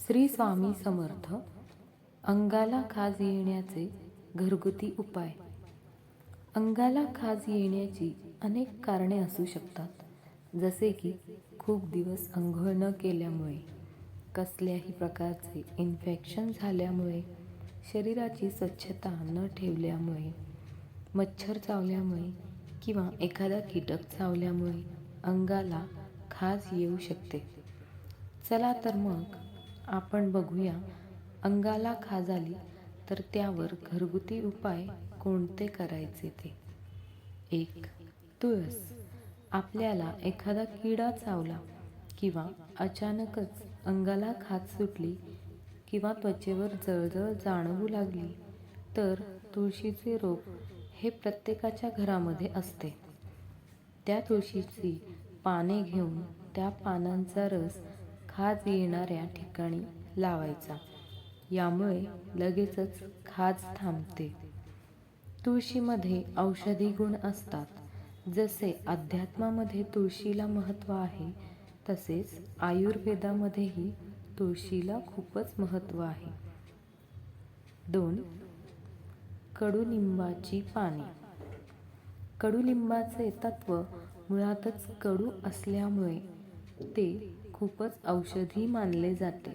श्री स्वामी समर्थ अंगाला खाज येण्याचे घरगुती उपाय. अंगाला खाज येण्याची अनेक कारणे असू शकतात जसे की खूप दिवस अंघोळ न केल्यामुळे कसल्याही प्रकारचे इन्फेक्शन झाल्यामुळे शरीराची स्वच्छता न ठेवल्यामुळे मच्छर चावल्यामुळे किंवा एखादा कीटक चावल्यामुळे अंगाला खाज येऊ शकते. चला तर मग आपण बघूया. अंगाला खाज आली तर त्यावर घरगुती उपाय कोणते करायचे ते? एक तुळस. आपल्याला एखादा किडा चावला किंवा अचानकच अंगाला खाज सुटली किंवा त्वचेवर जळजळ जाणवू लागली तर तुळशीचे रोप हे प्रत्येकाच्या घरामध्ये असते. त्या तुळशीची पाने घेऊन त्या पानांचा रस खाज येणाऱ्या ठिकाणी लावायचा. यामुळे लगेचच खाज थांबते. तुळशीमध्ये औषधी गुण असतात. जसे अध्यात्मामध्ये तुळशीला महत्त्व आहे तसेच आयुर्वेदामध्येही तुळशीला खूपच महत्त्व आहे. दोन कडुलिंबाची पाने. कडुलिंबाचे तत्व मुळातच कडू असल्यामुळे ते खूपच औषधी मानले जाते.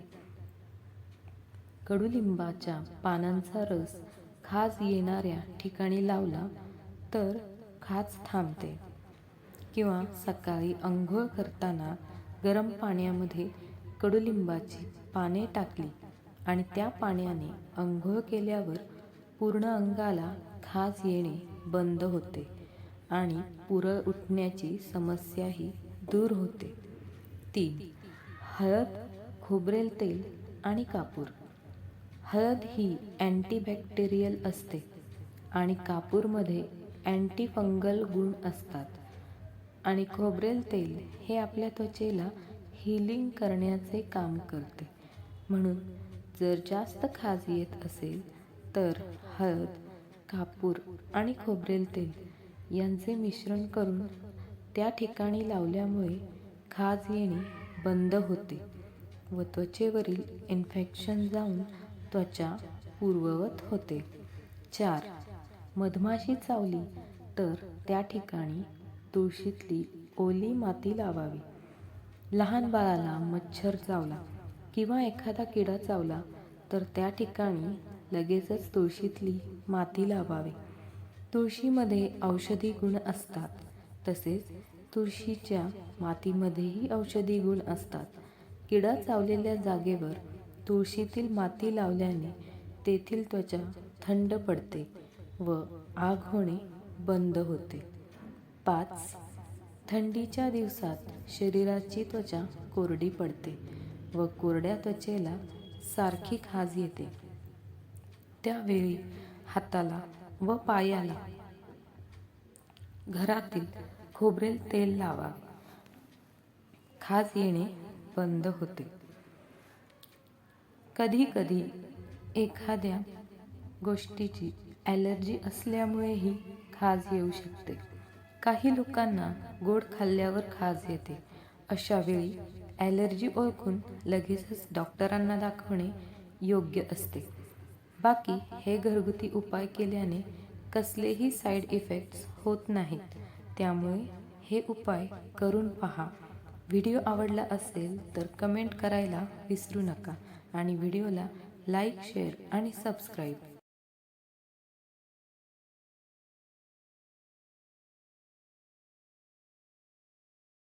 कडुलिंबाच्या पानांचा रस खाज येणाऱ्या ठिकाणी लावला तर खाज थांबते किंवा सकाळी अंघोळ करताना गरम पाण्यामध्ये कडुलिंबाची पाने टाकली आणि त्या पाण्याने अंघोळ केल्यावर पूर्ण अंगाला खाज येणे बंद होते आणि पुरळ उठण्याची समस्याही दूर होते. तीन हळद खोबरेल तेल आणि कापूर. हळद ही अँटीबॅक्टेरियल असते आणि कापूरमध्ये अँटीफंगल गुण असतात. आणि खोबरेल तेल हे आपल्या त्वचेला हिलिंग करण्याचे काम करते. म्हणून जर जास्त खाज येत असेल तर हळद कापूर आणि खोबरेल तेल यांचे मिश्रण करून त्या ठिकाणी लावल्यामुळे खाज येणे बंद होते व त्वचेवरील इन्फेक्शन जाऊन त्वचा पूर्ववत होते. चार. मधमाशी चावली तर त्या ठिकाणी तुळशीतली ओली माती लावावी. लहान बाळाला मच्छर चावला किंवा एखादा किडा चावला तर त्या ठिकाणी लगेचच तुळशीतली माती लावावी. तुळशीमध्ये औषधी गुण असतात तसेच तुळशीच्या मातीमध्येही औषधी गुण असतात. किडा चावलेल्या जागेवर तुळशीतील माती लावल्याने तेथील त्वचा थंड पडते व आग होणे बंद होते. पाच थंडीच्या दिवसात शरीराची त्वचा कोरडी पडते व कोरड्या त्वचेला सारखी खाज येते. त्यावेळी हाताला व पायाला घरातील खोबरेल तेल लावा. खाज येणे बंद होते. कधी कधी एखाद्या गोष्टीची ॲलर्जी असल्यामुळेही खाज येऊ शकते. काही लोकांना गोड खाल्ल्यावर खाज येते. अशा वेळी ॲलर्जी ओळखून लगेचच डॉक्टरांना दाखवणे योग्य असते. बाकी हे घरगुती उपाय केल्याने कसलेही साईड इफेक्ट्स होत नाहीत. त्यामुळे हे उपाय करून पहा. व्हिडिओ आवडला असेल तर कमेंट करायला विसरू नका आणि व्हिडिओला लाईक शेअर आणि सबस्क्राईब.